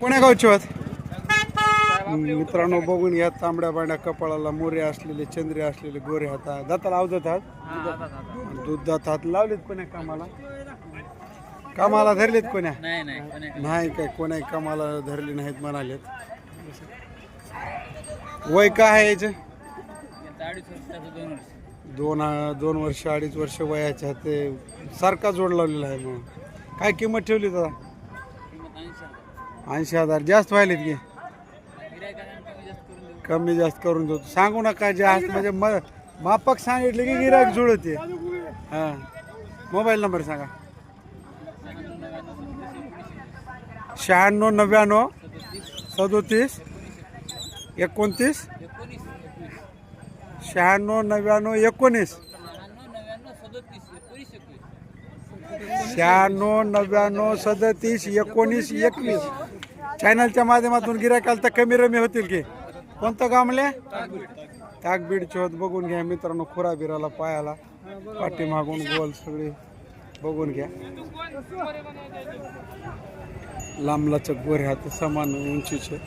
कोण्या गावचे होत मित्रांनो बघून घ्या तांबड्या बांड्या कपाळाला मोरे असलेले चंद्रे असलेले गोरे हातात दाताला अवदत हात दूध दात हात लावलेत कोण्या कामाला? कामाला धरलेत कोण्या? नाही नाही कोणी नाही काय कोणाही कामाला धरले नाहीत म्हणालेत. वय काय आहे याचे? दोन वर्ष. दोन दोन वर्ष अडीच वर्ष वयाचे आहेत ते सारखा जोड लावलेला आहे मग काय किंमत ठेवली दादा ऐंशी हजार जास्त व्हायलेत की. कमी जास्त करून देतो सांगू नका जास्त म्हणजे म मापक सांगितले की गिराक जुळते. हां. मोबाईल नंबर सांगा. शहाण्णव नव्याण्णव सदोतीस एकोणतीस शहाण्णव नव्याण्णव एकोणीस. शहाण्णव नव्याण्णव सदोतीस एकोणीस एकवीस. चॅनलच्या माध्यमातून गिरायकाला तर कमी रमी होतील की. कोणतं गाव म्हणले? ताकबीडचे होत बघून घ्या मित्रांनो खुरा बिराला पायाला पाठी मागून गोल सगळी बघून घ्या. लांबलाचक ह्या हात समान उंचीचे.